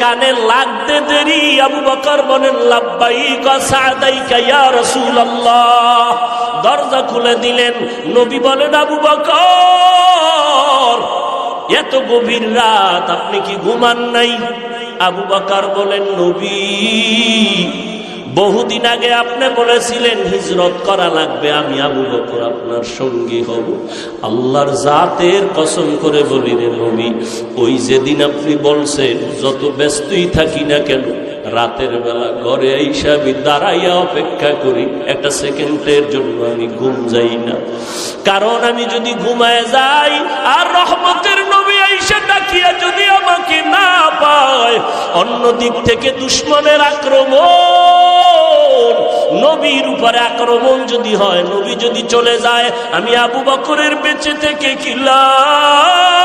কানে লাগতে দেরি, আবু বকর বলেন, লাব্বাইক সাদাইকা ইয়া রাসূলুল্লাহ। দরজা খুলে দিলেন। নবী বলেন, আবু বকর, এত গভীর রাত আপনি কি ঘুমান নাই? আবু বকর বলেন, নবী বহুদিন আগে আপনি বলেছিলেন, হিজরত করা লাগবে, আমি আবু বকর আপনার সঙ্গী হব। আল্লাহর জাতের কসম করে বলি রে নবী, ওই যেদিন আপনি বলছেন, যত ব্যস্তই থাকি না কেন রাতের বেলা ঘরে আমি দাঁড়াইয়া অপেক্ষা করি। একটা সেকেন্ডের জন্য আমি ঘুম যাই না। কারণ আমি যদি ঘুমায় যাই, আর রহমতের নবী আইসা ডাকিয়া যদি আমাকে না পায়, অন্য দিক থেকে দুশ্মনের আক্রমণ, নবীর উপরে আক্রমণ যদি হয়, নবী যদি চলে যায়, আমি আবু বকরের বেঁচে থেকে কিলাম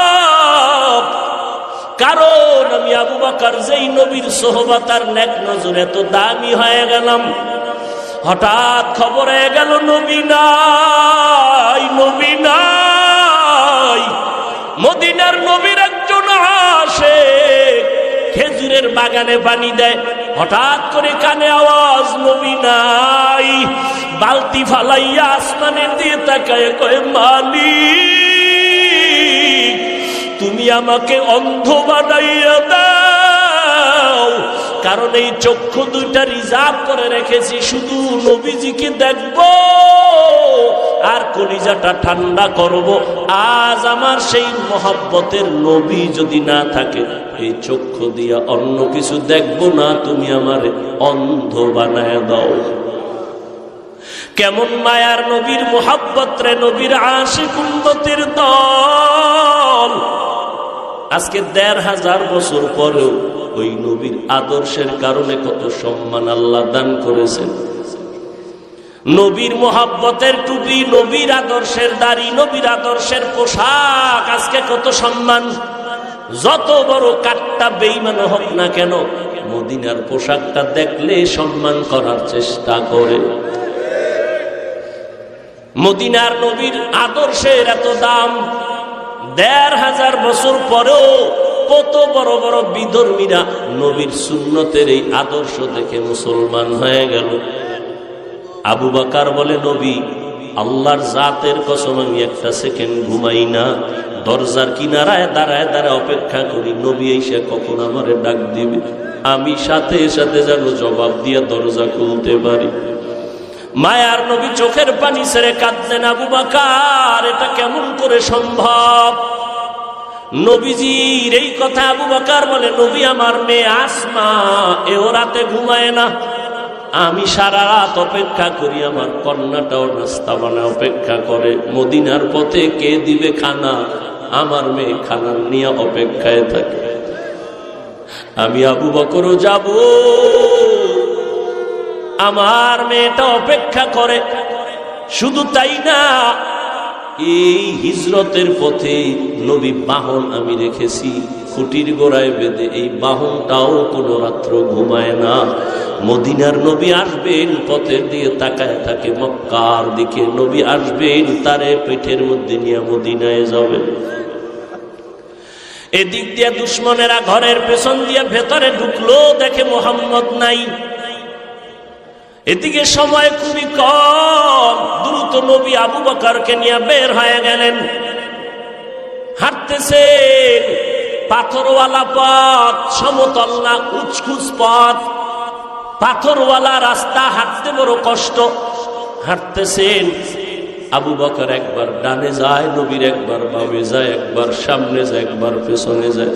কারণ আমি আবু বাকার যেই নবীর সোহবাতার নেক নজর এত দামি হয়ে গেলাম। হঠাৎ খবর হয়ে গেল, নবী নাই নবী নাই। মদিনার নবীর একজন আসে, খেজুরের বাগানে পানি দেয়। হঠাৎ করে কানে আওয়াজ, নবী নাই। বালতি ফালাইয়া আসমানের দিয়ে তাকায়, কয়, মালিক তুমি আমাকে অন্ধ বানাইয়া দাও। কারণ এই চক্ষু দুইটা রিজার্ভ করে রেখেছি, শুধু নবীজিকে দেখব আর কলিজাটা ঠান্ডা করব। আজ আমার সেই মহাব্বতের নবী যদি না থাকে, এই চক্ষু দিয়া অন্য কিছু দেখব না, তুমি আমার অন্ধ বানায় দাও। কেমন মায়ার নবীর মোহাব্বত রে নবীর আশিক উন্নতির দল। আজকে দেড় হাজার বছর পরেও ওই নবীর আদর্শের কারণে কত সম্মান আল্লাহ দান করেছেন। নবীর মোহাব্বতের টুপি, নবীর আদর্শের দাড়ি, নবীর আদর্শের পোশাক, আজকে কত সম্মান। যত বড় কাঠটা বেইমান হোক না কেন, মদিনার পোশাকটা দেখলে সম্মান করার চেষ্টা করে। মদিনার নবীর আদর্শের এত দাম দেড় হাজার বছর পরেও কত বড় বড় বিধর্মীরা নবীর সুন্নতের এই আদর্শ দেখে মুসলমান হয়ে গেল। আবু বাকার বলে, নবী, আল্লাহর জাতের কসম আমি একটা সেকেন্ড ঘুমাই না। দরজার কিনারায় দাঁড়ায় দাঁড়ায় অপেক্ষা করি। নবী এসে কখন আমারে ডাক দিবে? আমি সাথে সাথে যেন জবাব দিয়ে দরজা খুলতে পারি। মায়ার নবী চোখের পানি ছেড়ে কাঁদলেন, আবু বাকার, এটা কেমন করে সম্ভব? নবীজির এই কথা আবু বাকার বলে, নবী আমার মেয়ে আসমা এও রাতে ঘুমায় না। আমি সারা রাত অপেক্ষা করি, আমার কন্যাটাও নাস্তা বানায়, অপেক্ষা করে। মদিনার পথে কে দিবে খানা? আমার মেয়ে খানা নিয়ে অপেক্ষায় থাকে। আমি আবু বকরও যাব। আমার মেয়েটা অপেক্ষা করে। শুধু তাই না, এই হিজরতের পথে নবী বাহন আমি রেখেছি। খুঁটির গোড়ায় বেঁধে এই বাহনটাও কোনো রাত্র ঘুমায় না। মদিনার নবী আসবেন, পথের দিয়ে তাকায় থাকে মক্কার দিকে। নবী আসবেন, তারে পেটের মধ্যে নিয়ে মদিনায় যাবে। এদিক দিয়ে দুশ্মনেরা ঘরের পেছন দিয়ে ভেতরে ঢুকলো, দেখে মোহাম্মদ নাই। এদিকে সময় খুবই কম। দ্রুত নবী আবু বকরকে নিয়ে বের হয়ে গেলেন। হাঁটতেছে। পাথরওয়ালা পথ সমতল না উচকুচ পথ। পাথরওয়ালা রাস্তা, হাঁটতে বড় কষ্ট। হাঁটতেছেন। আবু বকর একবার ডানে যায়, নবীর একবার বামে যায়, একবার সামনে যায়, একবার পেছনে যায়।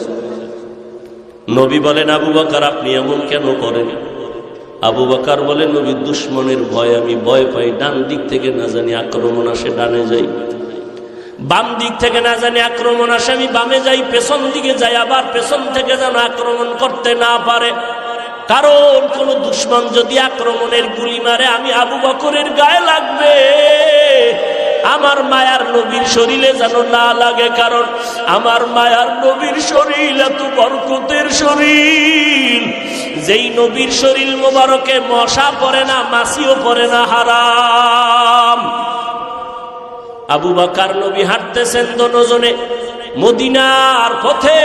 নবী বলেন, আবু বকর, আপনি এমন কেন করেন? আবু বাকার বলে, নবী, দুশ্মনের ভয় আমি ভয় পাই। ডান দিক থেকে না জানি আক্রমণ আসে, ডানে যাই। বাম দিক থেকে না জানি আক্রমণ আসে, আমি বামে যাই, পেছন দিকে যাই। আবার পেছন থেকে যেন আক্রমণ করতে না পারে। কারণ কোন দুশ্মন যদি আক্রমণের গুলি মারে, আমি আবু বকরের গায়ে লাগবে। আমার মায়ার নবীর শরীরে যেন না লাগে, কারণ আমার মায়ার নবীর শরীর এত বরকতের শরীর। যেই নবীর শরীর মোবারকে মশা পড়ে না মাসিও পড়ে না, হারাম। আবু বাকার নবী হাঁটতেছেন দনজনে, মদিনার পথে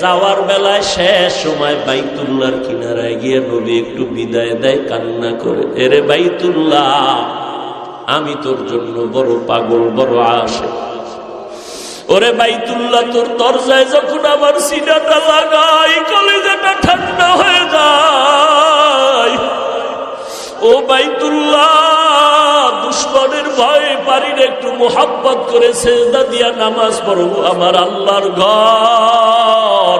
যাওয়ার বেলায় শেষ সময় বাইতুল্লাহর কিনারায় গিয়ে নবী একটু বিদায় দেয়, কান্না করে, এরে বাইতুল্লাহ, আমি তোর জন্য বড় পাগল, বড় আসে ওরে বাইতুল্লাহ, তোর দরজায় যখন আমার সিনাটা লাগাই, কলেজাটা ঠান্ডা হয়ে যায়। ও বাইতুল্লাহ, দুশ্মনের ভয়ে পারি একটু মোহাব্বত করে সেজদা দিয়া নামাজ পড়ব আমার আল্লাহর ঘর।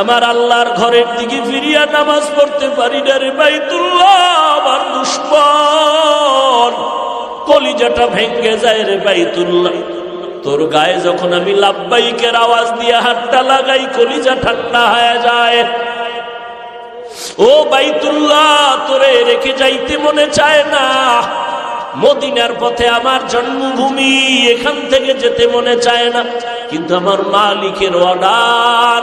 আমার আল্লাহর ঘরের দিকে ফিরিয়া নামাজ পড়তে পারি না রে বাইতুল্লাহ, আমার দুশ্মন। কলিজাটা ভেঙ্গে যায় রে বাইতুল্লাহ। তোর গায়ে যখন আমি লাভবাইকের আওয়াজ দিয়ে হাতটা লাগাই, কলিজা ঠাট্টা হয়ে যায়। ও বাইতুল্লাহ, তোরে রেখে যাইতে মনে চায় না। মদিনার পথে আমার জন্মভূমি, এখান থেকে যেতে মনে চায় না। কিন্তু আমার মালিকের অর্ডার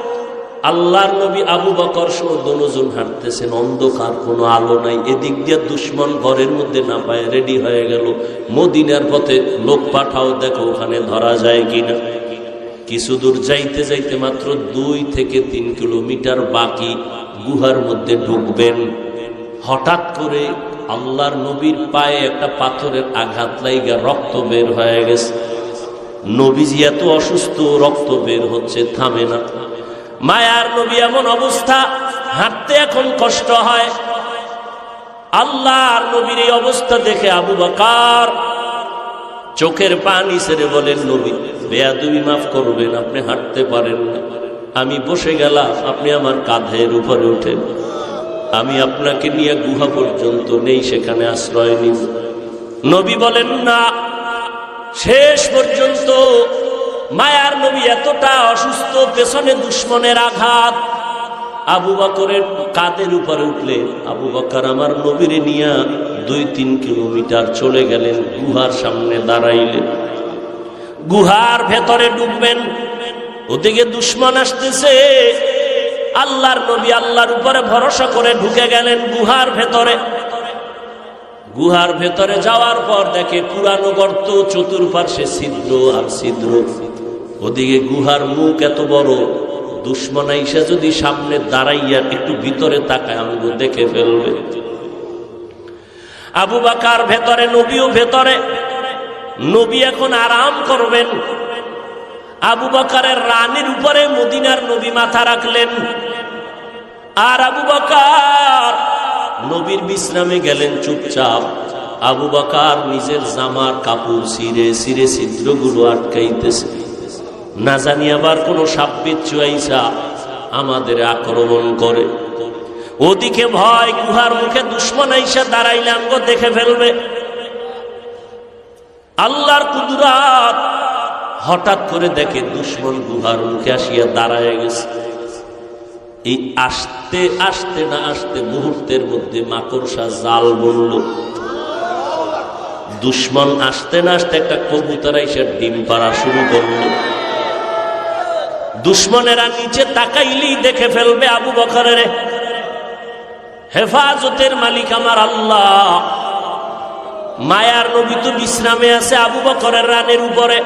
আল্লাহর নবী আবু বকর সহ দনজন হাঁটতেছেন, অন্ধকার, কোনো আলো নাই। এদিক দিয়ে দুশ্মন ঘরের মধ্যে না পায় রেডি হয়ে গেল। মদিনার পথে লোক পাঠাও, দেখো ওখানে ধরা যায় কিনা। কিছু দূর যাইতে যাইতে মাত্র দুই থেকে তিন কিলোমিটার বাকি গুহার মধ্যে ঢুকবেন। হঠাৎ করে আল্লাহর নবীর পায়ে একটা পাথরের আঘাত লাইগা রক্ত বের হয়ে গেছে। নবীজি এত অসুস্থ, রক্ত বের হচ্ছে, থামে না। মায়ার নবী এমন অবস্থা, হাঁটতে এখন কষ্ট হয়। আল্লাহর নবীর এই অবস্থা দেখে আবু বাকার চোখের পানি ছেড়ে বলেন, নবী, বেয়াদুবি মাফ করবেন, আপনি হাঁটতে পারেন না। আমি বসে গেলাম, আপনি আমার কাঁধের উপরে উঠেন আমি আপনাকে নিয়ে গুহা পর্যন্ত নেই, সেখানে আশ্রয় নিব। নবী বলেন, না, শেষ পর্যন্ত মায়ার নবী এতটা অসুস্থ, পেছনে দুশ্মনের আঘাত। আবু বকরের কাদের উপরে উঠলে, আবু বকর, আমার নবীরে নিয়ে দুই তিন কিলোমিটার চলে গেলেন, গুহার সামনে দাঁড়াইলেন। গুহার ভেতরে ডুববেন, ওদিকে দুশ্মন আসতেছে। আল্লাহর নবী আল্লাহর উপরে ভরসা করে ঢুকে গেলেন গুহার ভেতরে। গুহার ভেতরে যাওয়ার পর দেখে পুরানো গর্ত, চতুর্পার্শ্বে ছিদ্র আর ছিদ্র। ওদিকে গুহার মুখ এত বড়, দুশ্মন আইসা যদি সামনে দাঁড়াইয়া একটু ভিতরে তাকায়, আমাকে দেখে ফেলবে। আবু বাকার ভেতরে, নবীও ভেতরে। নবী এখন আরাম করবেন। আবু বাকারের রানের উপরে মদিনার নবী মাথা রাখলেন। আর আবু বাকার নবীর বিশ্রামে গেলেন চুপচাপ। আবু বাকার নিজের জামার কাপড় সিরে সিরে ছিদ্রগুলো আটকাইতেছে। না জানি আবার কোনো সাব্বিত চুয়াইসা আমাদের আক্রমণ করে। ওদিকে ভয়, গুহার মুখে দুশ্মন আইসা দাঁড়াইলে আঙ্গ দেখে ফেলবে। আল্লাহর কুদরাত হঠাৎ করে দেখে দুশ্মন গুহার মুখে আসিয়া দাঁড়ায় গেছে। এই আসতে আসতে না আসতে মুহূর্তের মধ্যে মাকড়সা জাল বলল, দুশ্মন আসতে না আসতে একটা কবুতর এসে ডিম পাড়া শুরু করল। দুশ্মনেরা নিচে তাকাইলেই দেখে ফেলবে আবু বকরের হেফাজতের মালিক আমার আল্লাহ। মায়ার নবী তো বিশ্রামে আছে আবু বকরের রানের উপরে।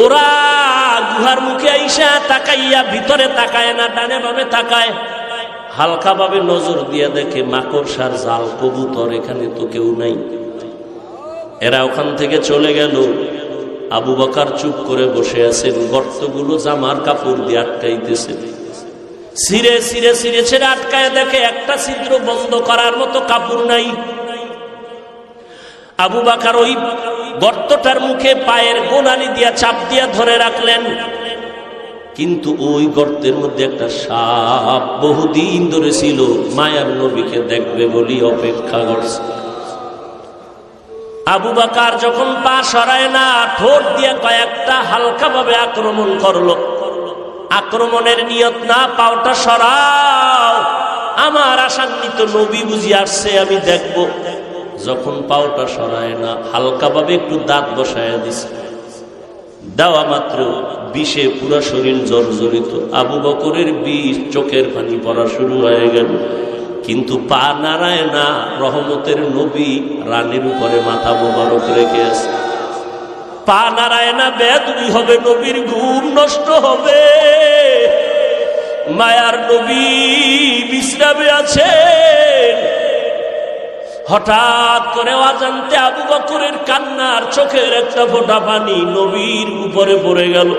ওরা গুহার মুখে আইসা তাকাইয়া ভিতরে তাকায় না, ডানে ভাবে তাকায়। হালকা ভাবে নজর দিয়ে দেখে মাকড়সার জাল, কবুতর এখানে তো কেউ নাই। এরা ওখান থেকে চলে গেল। আবু বকার চুপ করে বসে আছেন, গর্তগুলো জামার কাপড় দিয়ে আটকাইতেছে। সিরে সিরে সিরে ছেড়ে আটকায় দেখে একটা ছিদ্র বন্ধ করার মতো কাপড় নাই। আবু বাকার ওই গর্তটার মুখে পায়ের গোনালি দিয়া চাপ দিয়া ধরে রাখলেন। কিন্তু ওই গর্তের মধ্যে একটা সাপ বহুদিন ধরে ছিল, মায়ার নবীকে দেখবে বলি অপেক্ষা করছে। আবু বাকার যখন পা সরায় না, ঠোঁট দিয়ে কয়েকটা হালকা ভাবে আক্রমণ করল। আক্রমণের নিয়ত না, পাওটা সরাও। আমার আশান্বিত নবী বুঝি আসছে, আমি দেখব। যখন পাওটা সরায় না, হালকাভাবে একটু দাঁত বসায় দিছে। দেওয়া মাত্র বিষে পুরা শরীর জর্জরিত। আবু বকরের বিষ চোখের পানি পড়া শুরু হয়ে গেল। কিন্তু পা নারায় না রহমতের নবী রানীর উপরে মাথা মোবারক রেখে আছে পা নারায় না বেদুই হবে, নবীর ঘুম নষ্ট হবে। মায়ার নবী বিশ্রামে আছে হঠাৎ করে অজান্তে আবু বকরের কান্নার চোখের একটা ফোঁটা পানি নবীর উপরে পড়ে গেল।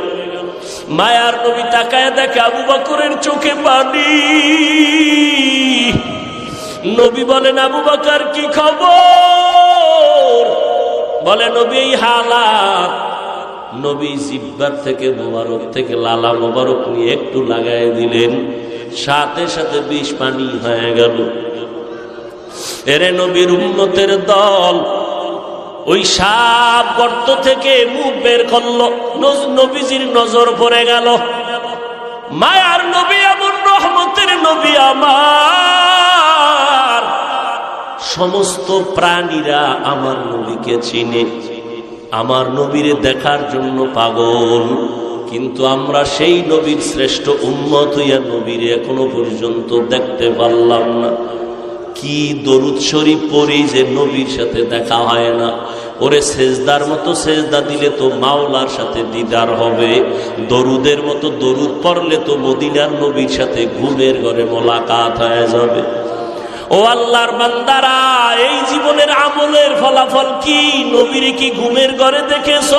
মায়ার নবী তাকায় দেখে আবু বকরের চোখে পানি। নবী বলেন, আবু বকর, কি খবর? বলে নবী, এই হালাত। নবী জিব্বার থেকে মোবারক থেকে লালা মোবারক নিয়ে একটু লাগাই দিলেন। সাথে সাথে বিষ পানি হয়ে গেল। এরে নবীর উন্নতের দল ওই সাপ গর্ত থেকে মুখ বের করল। নবীজির নজর পড়ে গেল। মায়ার নবী, এমন রহমতের নবী আমার। সমস্ত প্রাণীরা আমার নবীকে চিনে। আমার নবীরে দেখার জন্য পাগল। কিন্তু আমরা সেই নবীর শ্রেষ্ঠ উন্মত হইয়া নবীরে এখনও পর্যন্ত দেখতে পারলাম না। কি দরুদ শরীফ পড়ি যে নবীর সাথে দেখা হয় না। ওরে সেজদার মতো সেজদা দিলে তো মাওলার সাথে দিদার হবে। দরুদের মতো দরুদ পড়লে তো মদিনার নবীর সাথে ঘুমের ঘরে মোলাকাত হয়ে যাবে। ও আল্লাহর বান্দারা, এই জীবনের আমলের ফলাফল কি? নবীরে কি ঘুমের ঘরে দেখেছ?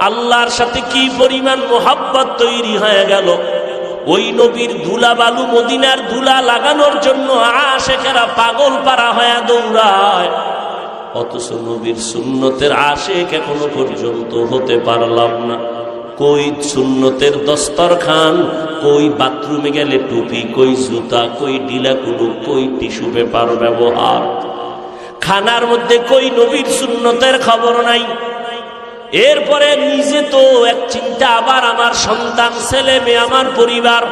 আল্লাহর সাথে কি পরিমাণ মোহাব্বত তৈরি হয়ে গেল? ওই নবীর ধুলা বালু মদিনার ধুলা লাগানোর জন্য আশেখেরা পাগল পারা হয়ে দৌড়ায়। অথচ নবীর সুন্নতের আশেক এখনও পর্যন্ত হতে পারলাম না। কই সুন্নতের দস্তরখান? কই বাথরুমে গেলে টুপি, কই জুতা, কই ডিলা কুলুক কই টিস্যু পেপার ব্যবহার? খানার মধ্যে কই নবীর সুন্নতের খবর নাই? এরপরে নিজে তো এক চিন্তা, আবার আমার সন্তান, ছেলে মেয়ে, আমার পরিবার।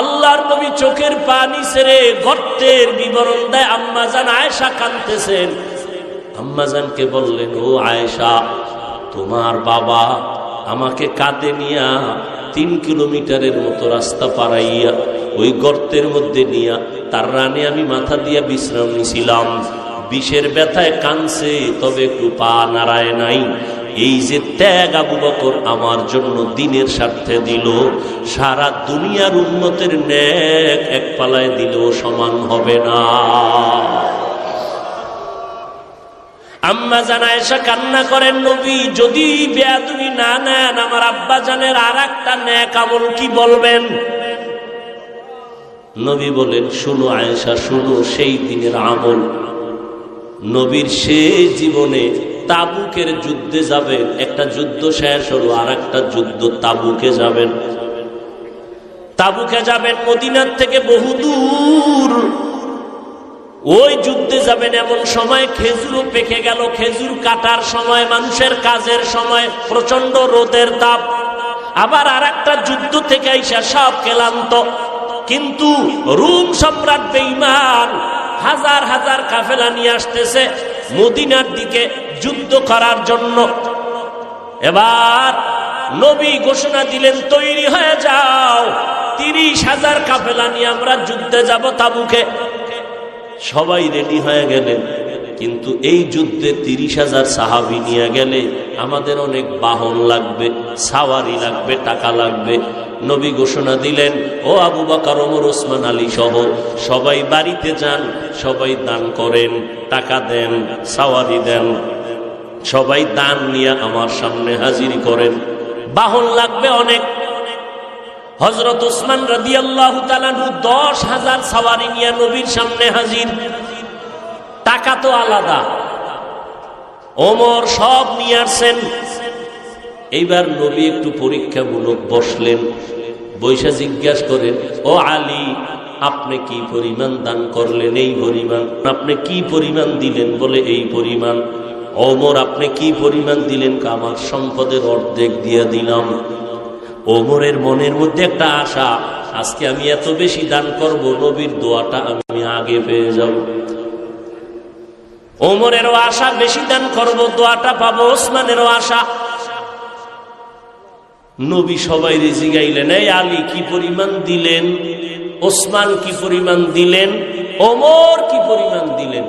আল্লাহর নবী চোখের পানি ছেড়ে গর্তের বিবরণ দেয়, আম্মাজান আয়েশা কানতেছেন আম্মাজানকে বললেন, ও আয়েশা তোমার বাবা আমাকে কাঁদে নিয়া তিন কিলোমিটারের মতো রাস্তা পাড়াইয়া ওই গর্তের মধ্যে নিয়া তার রানে আমি মাথা দিয়া বিশ্রাম নিছিলাম। বিষের ব্যথায় কানছে তবে একটু পা নাড়ায় নাই। এই যে ত্যাগ আবু বকর আমার জন্য দিনের স্বার্থে দিল, সারা দুনিয়ার উন্নতের ন্যাক এক পালায় দিলেও সমান হবে না। আম্মা জানা এসে কান্না করেন, নবী, যদি বেয়াদুবি না নেন, আমার আব্বা জানের আর একটা ন্যাক আমল কি বলবেন? নবী বলেন, শুনো আয়েশা, শুনো সেই দিনের আমল। নবীর সেই জীবনে তাবুকের যুদ্ধে যাবেন, একটা যুদ্ধ শেষ হলো আর একটা যুদ্ধ তাবুকে যাবেন। তাবুকে যাবেন মদিনার থেকে বহুদূর। ওই যুদ্ধে যাবেন এমন সময় খেজুরও পেকে গেল, খেজুর কাটার সময়, মানুষের কাজের সময় প্রচণ্ড রোদের তাপ। আবার আর একটা যুদ্ধ থেকে আইসা সব ক্লান্ত। কিন্তু রুম সম্রাট বেইমান হাজার হাজার কাফেলা নিয়ে আসতেছে মদিনার দিকে যুদ্ধ করার জন্য। এবার নবী ঘোষণা দিলেন, তৈরি হয়ে যাও। তিরিশ হাজার কাফেলা নিয়ে আমরা যুদ্ধে যাব তাবুকে। সবাই রেডি হয়ে গেলেন। কিন্তু এই যুদ্ধে তিরিশ হাজার সাহাবি নিয়ে গেলে আমাদের অনেক বাহন লাগবে, সাওয়ারি লাগবে, টাকা লাগবে। নবী ঘোষণা দিলেন, ও আবু বাকার, ওমর, ওসমান, আলী সহ সবাই বাড়িতে যান, সবাই দান করেন, টাকা দেন, সাওয়ারি দেন। সবাই দান নিয়ে আমার সামনে হাজির করেন। বাহন লাগবে অনেক হজরত উসমান রাদি আল্লাহ দশ হাজার সাওয়ারি নিয়ে নবীর সামনে হাজির। টাকা তো আলাদা। ওমর সব নিয়ে আসছেন। এইবার নবী একটু পরীক্ষামূলক বসলেন। বৈশা জিজ্ঞাসা করেন, ও আলী, আপনি কি পরিমাণ দান করলেন এই পরিমাণ? আপনি কি পরিমাণ দিলেন? বলে, এই পরিমাণ। অমর আপনি কি পরিমাণ দিলেন? আমার সম্পদের অর্ধেক দিয়ে দিলাম। ওমরের মনের মধ্যে একটা আশা, আজকে আমি এত বেশি দান করব, নবীর দোয়াটা আমি আগে পেয়ে যাব। ওমরেরও আশা, বেশি দান করব, দোয়াটা পাবো, ওসমানেরও আশা। নবী সবাই রেজি গাইলেন, এই আলী কি পরিমাণ দিলেন? ওসমান কি পরিমাণ দিলেন? ওমর কি পরিমাণ দিলেন?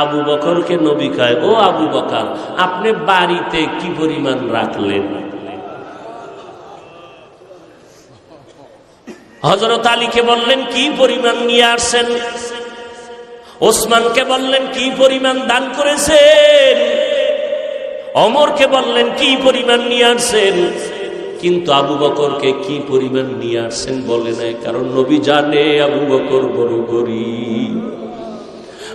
আবু বকরকে নবী কয়, ও আবু বকর, আপনি বাড়িতে কি পরিমাণ রাখলেন? হজরত আলীকে বললেন, কি পরিমাণ নিয়ে আসছেন? ওসমানকে বললেন, কি পরিমাণ দান করেছেন? অমরকে বললেন, কি পরিমাণ নিয়ে আসছেন? কিন্তু আবু বকরকে, কি পরিমাণ নিয়ে আসছেন? বলে নাই, কারণ নবী জানে আবু বকর বড় গরিব।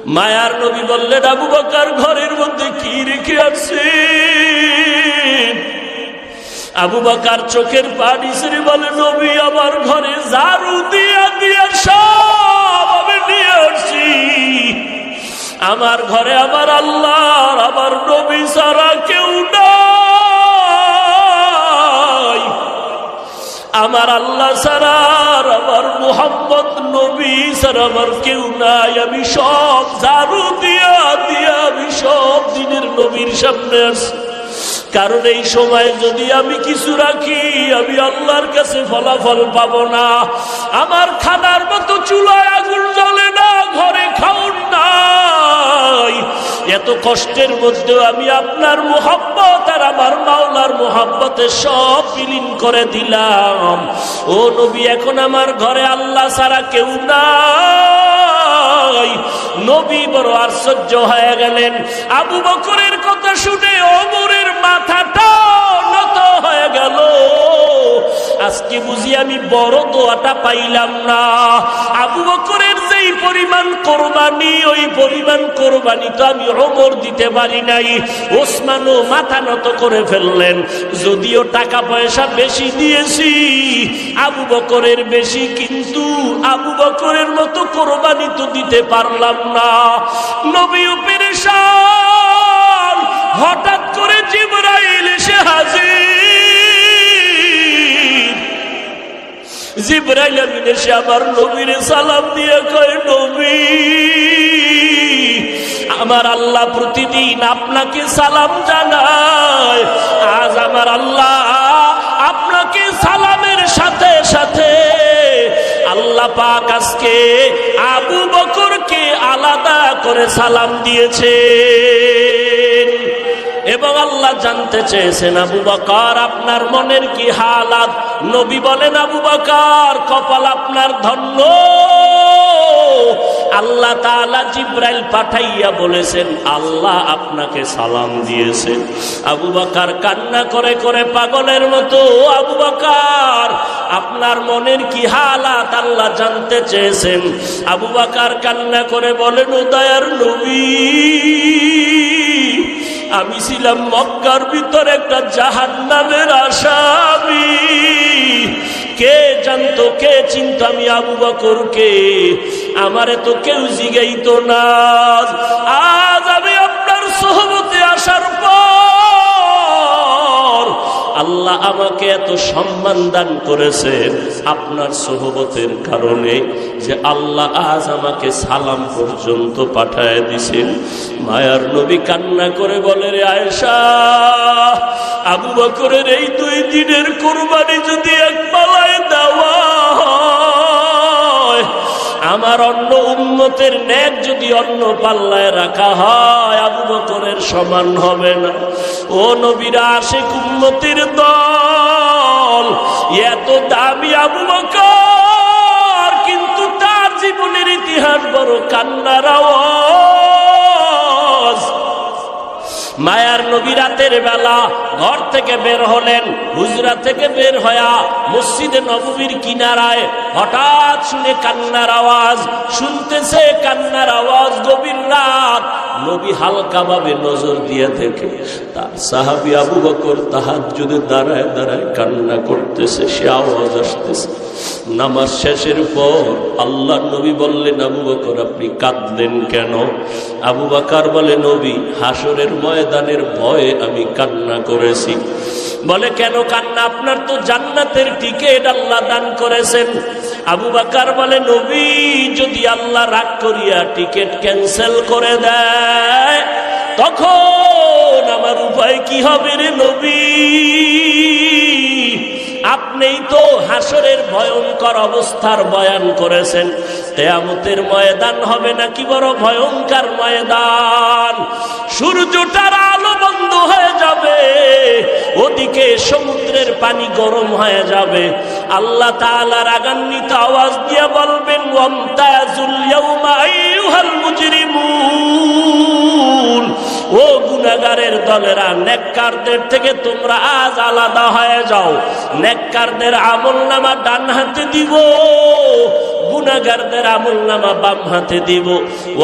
মায়ার নবী বললেন, আবু বকর ঘরের মধ্যে কি রেখে আছে আবু বাকার চোখের পানি সেরে বলে, নবী, আমার ঘরে ঝাড়ু দিয়া দিয়া সব আমি নিয়ে আসছি। আমার ঘরে আমার আল্লাহ আমার নবী সারা কেউ নাই। আমার আল্লাহ সারার আমার মোহাম্মদ নবী সার আমার কেউ নাই। আমি সব ঝাড়ু দিয়া দিয়া আমি সব দিনের নবীর সামনে আসি কারণ এই সময় যদি আমি কিছু রাখি, আমি আল্লাহর কাছে ফলাফল পাবো না। আমার খানার মতো চুলায় আগুন জ্বলে না, ঘরে খাউন নাই। এত কষ্টের মধ্যেও আমি আপনার মোহাম্মত আর আমার মাওলার মোহাম্মতে সব বিলীন করে দিলাম। ও নবী, এখন আমার ঘরে আল্লাহ ছাড়া কেউ নাই নবী বড় আশ্চর্য হয়ে গেলেন। আবু বকরের কথা শুনে অমরের মাথাটা নত হয়ে গেল। আজকে বুঝি আমি বড় দোয়াটা পাইলাম না। আবু বকরের পরিমাণ কোরবানি, ওই পরিমাণ কোরবানি তো আমি অমর দিতে পারি নাই। ওসমানও মাথা নত করে ফেললেন, যদিও টাকা পয়সা বেশি দিয়েছি, আবু বকরের বেশি, কিন্তু আবু বকরের মতো কোরবানি তো দিতে পারলাম না। নবীও পেরেশান, হঠাৎ করে জিবরাইল এসে হাজির জিব্রাইল আমিন এসে আমার নবীর সালাম দিয়ে কয়, নবী, আমার আল্লাহ প্রতিদিন আপনাকে সালাম জানায়। আজ আমার আল্লাহ আপনাকে সালামের সাথে সাথে আল্লাহ পাক আজকে আবু বকরকে আলাদা করে সালাম দিয়েছে এবং আল্লাহ জানতে চেয়েছেন, আবু বকর, আপনার মনের কি হালাত? নবী বলেন, আবু বকর, কপাল আপনার ধন্য। আল্লাহ তাআলা জিব্রাইল পাঠাইয়া বলেছেন, আল্লাহ আপনাকে সালাম দিয়েছেন আবু বাকার কান্না করে করে পাগলের মতো, আবু বাকার, আপনার মনের কি হালাত? আল্লাহ জানতে চেয়েছেন। আবু বাকার কান্না করে বলেন, উদয়ার নবী। আমি ছিলাম মক্কার ভিতর একটা জাহান নামের আসামি। কে জানতো, কে চিন্ত আমি আবু বকরকে? আমারে তো কেউ জিগাইতো না। আজ আমি আপনার সহমতে আসার পর আল্লাহ আমাকে এত সম্মান দান করেছেন আপনার সহবতের কারণে যে আল্লাহ আজ আমাকে সালাম পর্যন্ত পাঠায় দিছেন। মায়ার নবী কান্না করে বলে, রে আয়সা আবু বকরের এই দুই দিনের কোরবানি যদি এক পালায় দেওয়া আমার অন্য উন্নতের ন্যাক যদি অন্য পাল্লায় রাখা হয়, আবু বকরের সমান হবে না। ও নবীরা আসে উন্নতির দল, এত দামি আবু বকর, কিন্তু তার জীবনের ইতিহাস বড় কান্নার আওয়াজ। মায়ার নবী রাতের বেলা ঘর থেকে বের হলেন, হুজরা থেকে বের হয়া মসজিদে নবীর কিনারায় হঠাৎ শুনে কান্নার আওয়াজ, শুনতেছে কান্নার আওয়াজ গভীর রাত। নবী হালকা ভাবে নজর দিয়ে দেখে, তার সাহাবি আবু বকর তাহার যদি দাঁড়ায় দাঁড়ায় কান্না করতেছে, সে আওয়াজ আসতেছে। নামাজ শেষের পর আল্লাহ নবী বললেন, আবু বকর, আপনি কাঁদলেন কেন? আবু বাকার বলে, নবী, হাসরের ময়দানের ভয়ে আমি কান্না করেছি। বলে, কেন কান্না? আপনার তো জান্নাতের টিকিট আল্লাহ দান করেছেন। আবু বাকার বলে, নবী, যদি আল্লাহ রাগ করিয়া টিকিট ক্যান্সেল করে দেয়, তখন আমার উপায় কি হবে রে নবী? আপনিই তো হাসরের ভয়ঙ্কর অবস্থার বয়ান করেছেন। কেয়ামতের ময়দান হবে নাকি বড় ভয়ঙ্কর ময়দান? সূর্যটার আলো হয়ে যাবে, ওদিকে সমুদ্রের পানি গরম হয়ে যাবে। আল্লাহ তাআলার রাগান্বিত আওয়াজ দিয়ে বলবেন ও গুনাগারের দলেরা, নেককারদের থেকে তোমরা আজ আলাদা হয়ে যাও। নেককারদের আমল নামা ডান হাতে দিব। গুনাগারদের আমল নামা বাম হাতে দিব।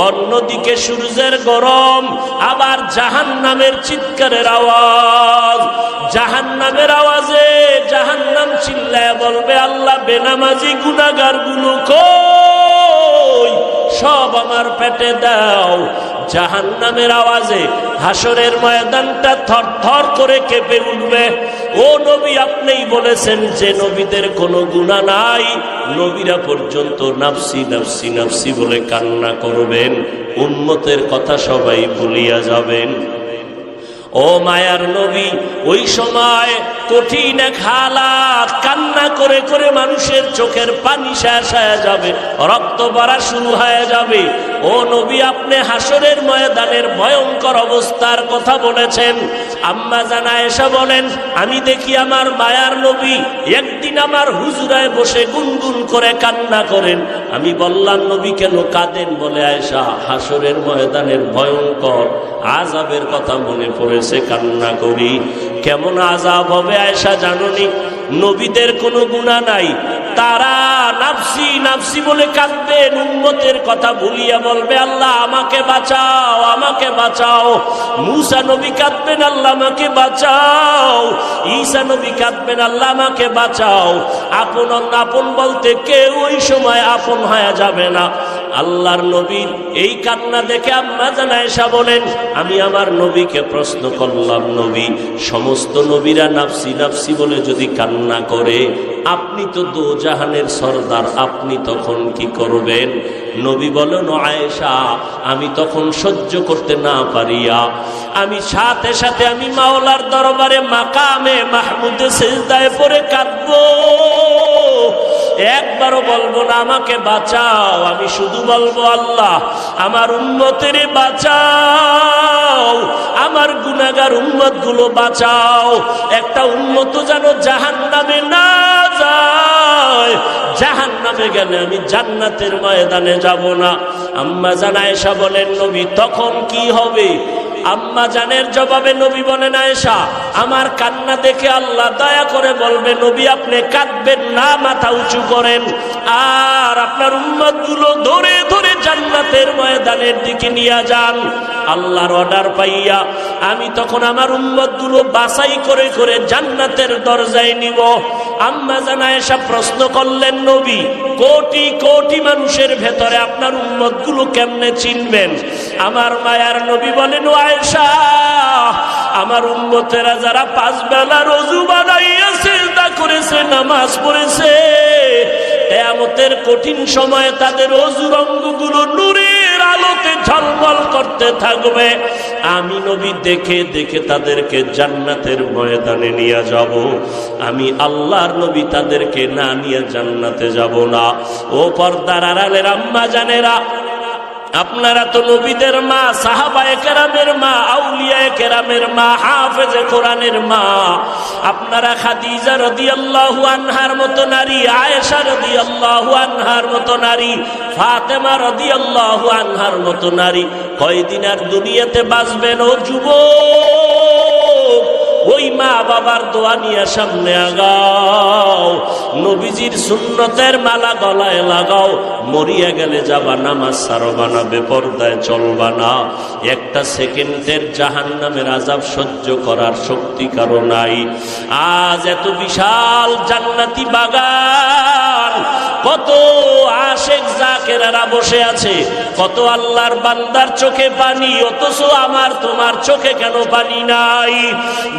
অন্যদিকে সূর্যের গরম, আবার জাহান নামের চিৎকারের আওয়াজ। জাহান নামের আওয়াজে জাহান নাম চিল্লায় বলবে, আল্লাহ বেনামাজি গুনাগারগুলো কই? সব আমার পেটে দাও। জাহান নামের আওয়াজে হাসরের ময়দানটা থর থর করে কেঁপে উঠবে। ও নবী, আপনিই বলেছেন যে নবীদের কোনো গুণা নাই। নবীরা পর্যন্ত নাফসি নাফসি নাফসি বলে কান্না করবেন উন্মতের কথা সবাই ভুলিয়া যাবেন। ও মায়ার নবী, ওই সময় কঠিন হালাত কান্না করে করে মানুষের চোখের পানি শেষ যাবে, রক্ত বাড়া শুরু হয়ে যাবে। ও নবী, আপনি হাসরের ময়দানের ভয়ঙ্কর অবস্থার কথা বলেছেন। আম্মা জানা এসে বলেন, আমি দেখি আমার মায়ার নবী একদিন আমার হুজুরায় বসে গুনগুন করে কান্না করেন। আমি বললাম, নবী কেন কাঁদেন? বলে আয়সা হাসরের ময়দানের ভয়ঙ্কর আজাবের কথা মনে পড়েছে, কান্না করি। কেমন আজাব হবে আয়সা জাননি নবীদের কোনো গুণা নাই। তারা নাফসি নাফসি বলে কাঁদবেন উম্মতের কথা ভুলিয়া বলবে, আল্লাহ, আমাকে বাঁচাও আমাকে বাঁচাও। মুসা নবী কাঁদবেন, আল্লাহ আমাকে বাঁচাও। ঈসা নবী কাঁদবেন, আল্লাহ আমাকে বাঁচাও। আপন আপন বলতে কেউ ওই সময় আপন হয়ে যাবে না। আল্লাহর নবীর এই কান্না দেখে আম্মা জানায়সা বলেন, আমি আমার নবীকে প্রশ্ন করলাম, নবী, সমস্ত নবীরা নাফসি নাফসি বলে যদি কান্না করে, আপনি তো দু জাহানের সর্দার, আপনি তখন কি করবেন? নবী বলেন আয়েশা, আমি তখন সহ্য করতে না পারিয়া, আমি সাথে সাথে আমি মাওলার দরবারে মাকামে মাহমুদে সেজদায় পরে কাঁদবো। একবারও বলব না, আমাকে বাঁচাও, আমি শুধু বলব আল্লাহ, আমার উন্মতের বাঁচাও, আমার গুনাগার উন্মতগুলো বাঁচাও, একটা উন্মত যেন জাহান নামে না যায় জাহান নামে গেলে আমি জান্নাতের ময়দানে যাব না। আম্মা জানায়সা বলেন, নবী, তখন কি হবে? আম্মা জানের জবাবে নবী বলেন, আয়েশা, আমার কান্না দেখে আল্লাহ দয়া করে বলবে, নবী আপনি কাঁদবেন না, মাথা উঁচু করেন। আর আপনার উম্মতগুলো ধরে ধরে জান্নাতের ময়দানের দিকে নিয়ে যান। আল্লাহর অর্ডার পাইয়া আমি তখন আমার উম্মতগুলো বাছাই করে করে জান্নাতের দরজায় নিব। আম্মা জানা এসা প্রশ্ন করলেন নবী কোটি কোটি মানুষের ভেতরে আপনার উন্মতগুলো কেমনে চিনবেন? আমার মায়ার নবী বলেন আমার উন্মতেরা যারা পাঁচ বেলা রজু বানাইয়াছে, তা করেছে, নামাজ পড়েছে কেয়ামতের কঠিন সময়ে তাদের অজুর অঙ্গগুলো নূরের আলোতে ঝলমল করতে থাকবে। আমি নবী দেখে দেখে তাদেরকে জান্নাতের ময়দানে নিয়ে যাব। আমি আল্লাহর নবী তাদেরকে না নিয়ে জান্নাতে যাব না। ও পর্দার আড়ালের আম্মা জানেরা আপনারা তো নবীদের মা, সাহাবায়ে কেরামের মা, আউলিয়ায়ে কেরামের মা, হাফেজে কোরআনের মা। আপনারা খাদিজা রাদিয়াল্লাহু আনহার মতো নারী, আয়েশা রাদিয়াল্লাহু আনহার মতো নারী, ফাতেমা রাদিয়াল্লাহু আনহার মতো নারী। কয়দিন আর দুনিয়াতে বাঁচবেন ও যুবক? ওই মা বাবার দোয়া নিয়ে সামনে আগাও। নবীজির সুন্নতের মালা গলায় লাগাও। মরিয়া গেলে যাবা, নামাজ সারবা না, বেপরদায় চলবা না। একটা সেকেন্ডের জাহান নামের আজাব সহ্য করার শক্তি কারও নাই। আজ এত বিশাল জান্নাতি বাগান কত আশেক জাকেরারা বসে আছে, কত আল্লাহর বান্দার চোখে পানি, অথচ আমার তোমার চোখে কেন পানি নাই?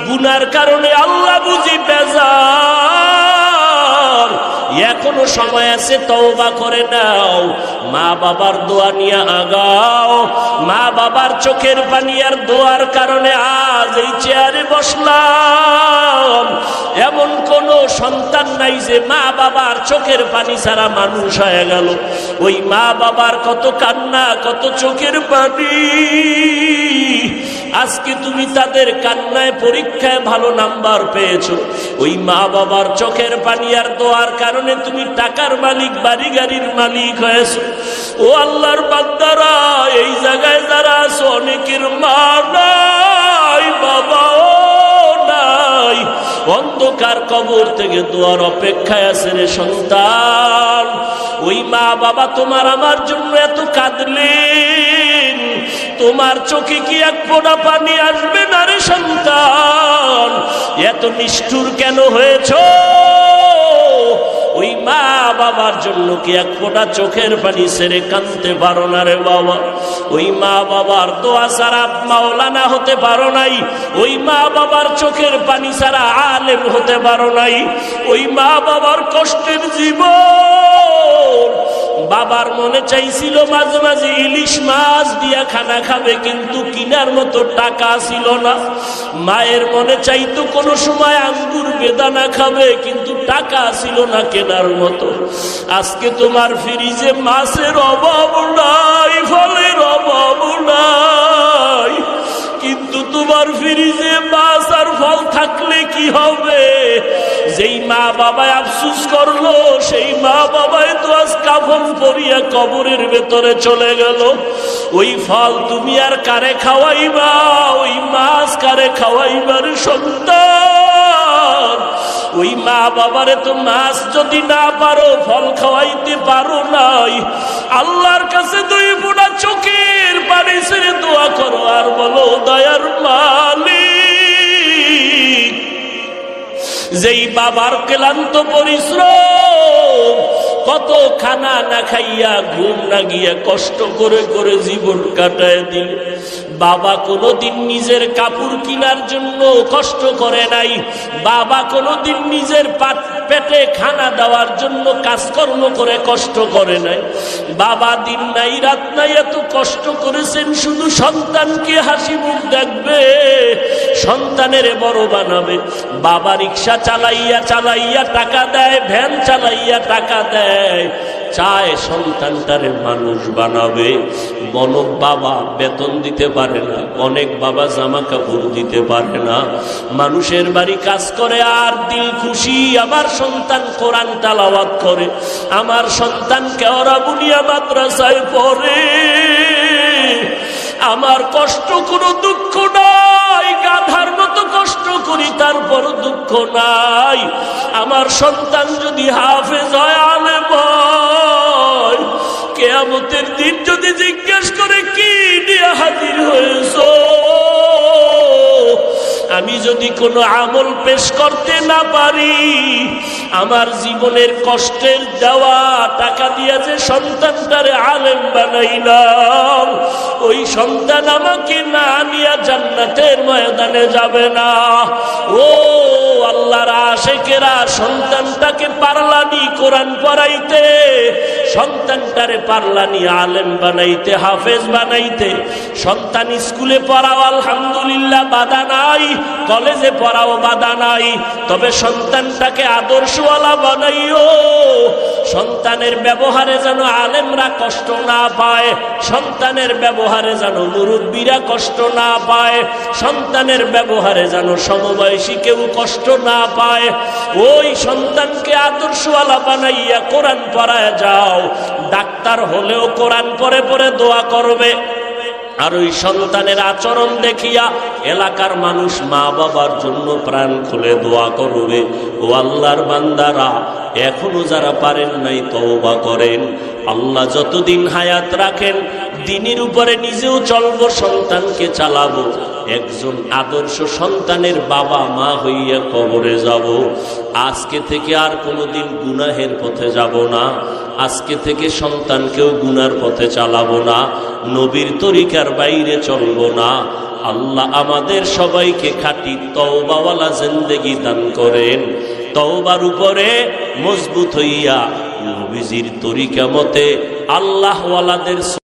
গুনার কারণে আল্লাহ বুঝি বেজার। এখনও সময় আছে, তওবা করে নাও। মা বাবার দোয়া নিয়ে আগাও। মা বাবার চোখের পানি আর দোয়ার কারণে আজ এই চেয়ারে বসলাম। এমন কোন সন্তান নাই যে মা বাবার চোখের পানি ছাড়া মানুষ হয়ে গেল। ওই মা বাবার কত কান্না, কত চোখের পানি। আজকে তুমি তাদের কান্নায়, পরীক্ষায় ভালো নাম্বার পেয়েছ। ওই মা বাবার চোখের পানি আর দোয়ার কারণে তুমি টাকার মালিক বাড়ি গাড়ির মালিক হয়েছো। ও আল্লাহর বান্দারা, এই জায়গায় যারা আছো, অনেকের মা নাই, বাবাও নাই। অন্ধকার কবর থেকে দোয়ার অপেক্ষায় আছে রে সন্তান। ওই মা বাবা তোমার আমার জন্য এত কাঁদলেন তোমার চোখে কি এক ফোঁটা পানি আসবে না রে সন্তান? এত নিষ্ঠুর কেন হয়েছ? ওই মা বাবার জন্য কি এক ফোঁটা চোখের পানি সেরে কানতে পারো না রে বাবা? ওই মা বাবার দোয়া সারা মাওলানা হতে পারো নাই। ওই মা বাবার চোখের পানি সারা আলেম হতে পারো নাই। ওই মা বাবার কষ্টের জীবন বাবার মনে চাইছিল মাঝে মাঝে ইলিশ মাছ দিয়া খানা খাবে, কিন্তু কিনার মতো টাকা ছিল না। মায়ের মনে চাইতো কোনো সময় আঙ্গুর বেদানা খাবে, কিন্তু টাকা ছিল না কেনার মতো। আজকে তোমার ফ্রিজে মাছের অভাব নাই, ফলের অভাব নাই। তোমার ফিরিজে মাছ আর ফল থাকলে কি হবে? যেই মা বাবায় আফসুস করল, সেই মা বাবায় তো আজ কাফন পরিয়া কবরের ভেতরে চলে গেল। ওই ফল তুমি আর কারে খাওয়াইবা? ওই মাছ কারে খাওয়াইবার সন্তান? ওই মা বাবারে তো মাছ যদি না পারো, ফল খাওয়াইতে পারো নাই। আল্লাহর কাছে দুই ফোঁটা চোখের পানি ছেড়ে দোয়া করো আর বলো, দয়ার মালিক, যেই বাবার ক্লান্ত পরিশ্রম কত খানা না খাইয়া ঘুম না গিয়া কষ্ট করে করে জীবন কাটায় দিল বাবা কোনোদিন নিজের কাপড় কিনার জন্য কষ্ট করে নাই। বাবা কোনোদিন নিজের পাট খানা দেওয়ার জন্য কাজকর্ম করে কষ্ট করে নাই। বাবা দিন নাই, রাত নাই, এত কষ্ট করেছেন, শুধু সন্তানকে হাসি মুখ দেখবে, সন্তানের বড় বানাবে। বাবা রিক্সা চালাইয়া চালাইয়া টাকা দেয়, ভ্যান চালাইয়া টাকা দেয়। চায় সন্তানটারে মানুষ বানাবে। বনক বাবা বেতন দিতে পারে না, অনেক বাবা জামা কাপড় দিতে পারে না। মানুষের বাড়ি কাজ করে আর দিল খুশি আমার সন্তান কোরআন তালাওয়াত করে। আমার সন্তান কেওরা বুনিয়া মাদ্রাসায় পড়ে। আমার কষ্ট, কোনো দুঃখ নাই, গাধার মতো কষ্ট করি তারপর দুঃখ নাই। আমার সন্তান যদি হাফেজ হয়, আলেম কেয়ামতের দিন যদি জিজ্ঞেস করে, কি নিয়ে হাজির হয়েছ? আমি যদি কোনো আমল পেশ করতে না পারি, আমার জীবনের কষ্টের দেওয়া টাকা দিয়া যে সন্তানটারে আলেম বানাইলাম, ওই সন্তান আমাকে না নিয়ে জান্নাতের ময়দানে যাবে না। ও আল্লাহর আশেকেরা সন্তানটাকে পারলানি কোরআন পড়াইতে, সন্তানটারে পারলানি আলেম বানাইতে, হাফেজ বানাইতে। সন্তান স্কুলে পড়াও আলহামদুলিল্লাহ, বাধা নাই। কলেজে পড়াও বাধা নাই। তবে সন্তানটাকে আদর্শওয়ালা বানাইও। সন্তানের ব্যবহারে যেন আলেমরা কষ্ট না পায়, সন্তানের ব্যবহারে যেন মুরব্বীরা কষ্ট না পায়, সন্তানের ব্যবহারে যেন সমবয়সী কেউ কষ্ট না পায়। ওই সন্তানকে আদর্শওয়ালা বানাইয়া কোরআন পড়ায় যাও। ডাক্তার হলেও কোরআন পরে পরে দোয়া করবে। আর ওই সন্তানের আচরণ দেখিয়া এলাকার মানুষ মা বাবার জন্য প্রাণ খুলে দোয়া করবে। ও আল্লাহর বান্দারা, এখনও যারা পারেন নাই তওবা করেন। আল্লাহ যতদিন হায়াত রাখেন, দিনের উপরে নিজেও চলবো, সন্তানকে চালাবো। একজন আদর্শ সন্তানের বাবা মা হইয়া কবরে যাব। আজকে থেকে আর কোনোদিন গুনাহের পথে যাব না। আজকে থেকে সন্তানকেও গুনার পথে চালাবো না। নবীর তরিকার বাইরে চলব না। আল্লাহ আমাদের সবাইকে খাটি তওবাওয়ালা জিন্দেগি দান করেন। তওবার উপরে মজবুত হইয়া নবীজির তরিকা মতে আল্লাহওয়ালাদের